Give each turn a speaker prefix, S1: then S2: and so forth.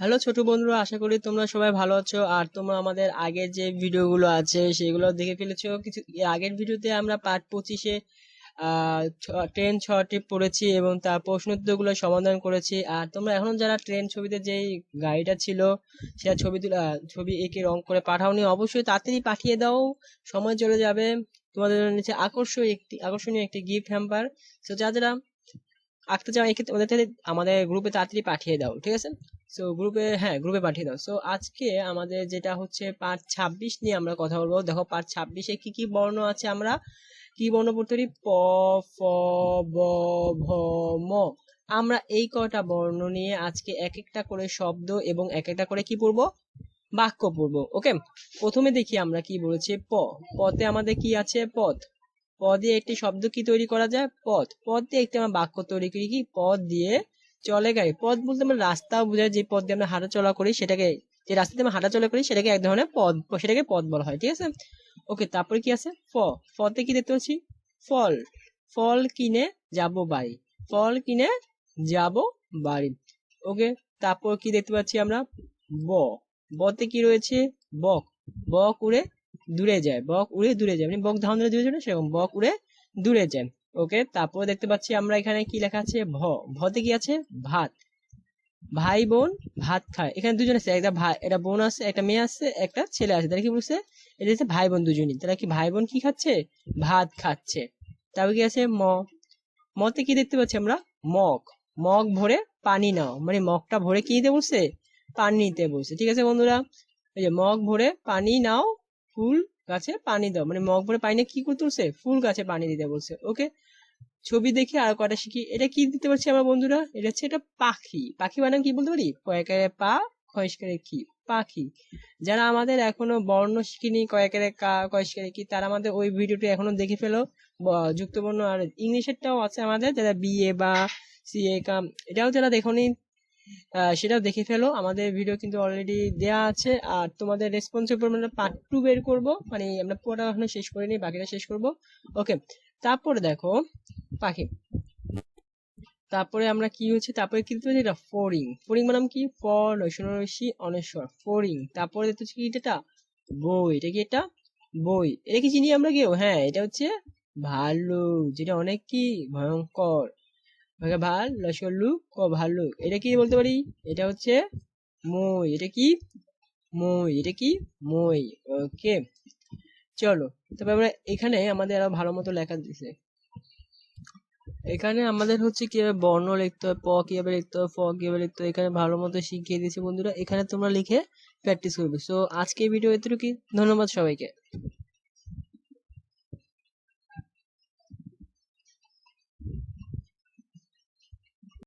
S1: Hello ছোট বন্ধুরা, আশা করি তোমরা সবাই ভালো আছো। আর তোমরা আমাদের আগের যে ভিডিওগুলো আছে, সেগুলো দেখে ফেলেছো। কিছু আগের ভিডিওতে আমরা পার্ট পঁচিশে ট্রেন ছটি পড়েছি এবং তার প্রশ্ন উত্তরগুলো সমাধান করেছি। আর তোমরা এখনও যারা ট্রেন ছবিতে যেই গাড়িটা ছিল, সেটা ছবি ছবি এঁকে রং করে পাঠাওনি, অবশ্যই তাড়াতাড়ি পাঠিয়ে দাও। সময় চলে যাবে। তোমাদের নিচে আকর্ষণীয় একটি আকর্ষণীয় একটি গিফট হ্যাম্পার তো যারা আঁকতে চাও এক্ষেত্রে ওদের আমাদের গ্রুপে তাড়াতাড়ি পাঠিয়ে দাও, ঠিক আছে? সো গ্রুপে হ্যাঁ গ্রুপে পাঠিয়ে দাও। সো আজকে আমাদের যেটা হচ্ছে পার্ট ছাব্বিশ নিয়ে আমরা কথা বলব। দেখো পার্ট ছাব্বিশে কি কি বর্ণ আছে আমরা? কি বর্ণ পড়তে পারি? প, ফ, ব, ভ, ম। আমরা এই কটা বর্ণ নিয়ে আজকে এক একটা করে শব্দ এবং এক একটা করে কি পড়ব? বাক্য পড়ব ওকে প্রথমে দেখি আমরা কি বলেছি, প। পতে আমাদের কি আছে? পথ প দিয়ে একটি শব্দ কি তৈরি করা যায়? পথ পথ দিয়ে একটি আমরা বাক্য তৈরি করি কি? পথ দিয়ে চলে গাড়ি। পথ বলতে আমরা রাস্তাও বোঝায় যে পথ দিয়ে আমরা হাঁটা চলা করি, সেটাকে যে রাস্তা দিয়ে আমরা হাঁটা চলা করি, সেটাকে এক ধরনের পদ, সেটাকে পথ বলা হয়, ঠিক আছে? ওকে, তারপরে কি আছে? ফ। ফতে কি দেখতে পাচ্ছি? ফল। ফল কিনে যাব বাড়ি। ফল কিনে যাব বাড়ি। ওকে, তারপর কি দেখতে পাচ্ছি আমরা? ব। বতে কি রয়েছে? বক। বক উড়ে দূরে যায়, বক উড়ে দূরে যায় মানে বক ধান ধরে দূরে যায় না সেরকম, বক উড়ে দূরে যায়। ওকে, তারপর দেখতে পাচ্ছি আমরা এখানে কি লেখা আছে? ভ, ভতে কি আছে? ভাত। ভাই বোন ভাত খায়। এখানে দুজন আছে, একটা ভাই, একটা বোন আছে, একটা মেয়ে আছে, একটা ছেলে আছে। তারা কি বলছে? এটা হচ্ছে ভাই বোন দুজনই। তারা কি ভাই বোন কি খাচ্ছে? ভাত খাচ্ছে। তারপর কি আছে? ম। মতে কি দেখতে পাচ্ছি আমরা? মগ। মগ ভরে পানি নাও। মানে মগটা ভরে কি দিতে বলছে? পানি নিতে বলছে। ঠিক আছে বন্ধুরা? এই যে মগ ভরে পানি নাও ফুল গাছে পানি দাও। মানে মগ ভরে পানি কি করতে বলছে? ফুল গাছে পানি দিতে বলছে। ওকে? ছবি দেখে আর কয়টা শিখি? এটা কি দিতে পারছি আমার বন্ধুরা? এটা হচ্ছে এটা পাখি। পাখি বানাম কি বলতে পারি? কয়েকারে পা খয়স্কারে কি? পাখি। যারা আমাদের এখনও বর্ণ শিখিনি, কয়েকের কা কয়েসকারে কি, তারা আমাদের ওই ভিডিওটি এখনও দেখে ফেলো। যুক্তবর্ণ আর ইংলিশেরটাও আছে আমাদের। যারা বিএ বা সিএ কাম এটাও যারা দেখোনি সেটাও দেখে ফেলো। আমাদের ভিডিও কিন্তু অলরেডি দেয়া আছে। আর তোমাদের রেসপন্সের উপর আমরা পার্ট টু বের করব। মানে আমরা পুরোটা এখনও শেষ করিনি, বাকিটা শেষ করব। ওকে তারপরে দেখো, পাখি। তারপরে আমরা কি হচ্ছে? তারপরে কিন্তু এটা ফোরিং। ফোরিং মানে কি? ফর নৈশী অনেশ্বর। ফোরিং। তারপরে দেখতে পাচ্ছি কি? এটা বই। এটা কি এটা বই? এটা কি চিনি আমরা কেউ? হ্যাঁ এটা হচ্ছে ভালো যেটা অনেক কি? ভয়ঙ্কর। ভাগে ভালো লসল্লু ক ভাল্লুক এটা কি বলতে পারি? এটা হচ্ছে মই। এটা কি? মই। এটা কি? মই। ওকে। চলো, তবে আমরা এখানে আমাদের আরও ভালো মতো লেখা দিছে। এখানে আমাদের হচ্ছে কীভাবে বর্ণ লিখতে হয়, প কীভাবে লিখতে হয়, ফ কীভাবে লিখতে হয়, এখানে ভালো মতো শিখিয়ে দিয়েছি বন্ধুরা। এখানে তোমরা লিখে প্র্যাকটিস করবে। সো আজকে ভিডিও এতটুকুই। ধন্যবাদ সবাইকে।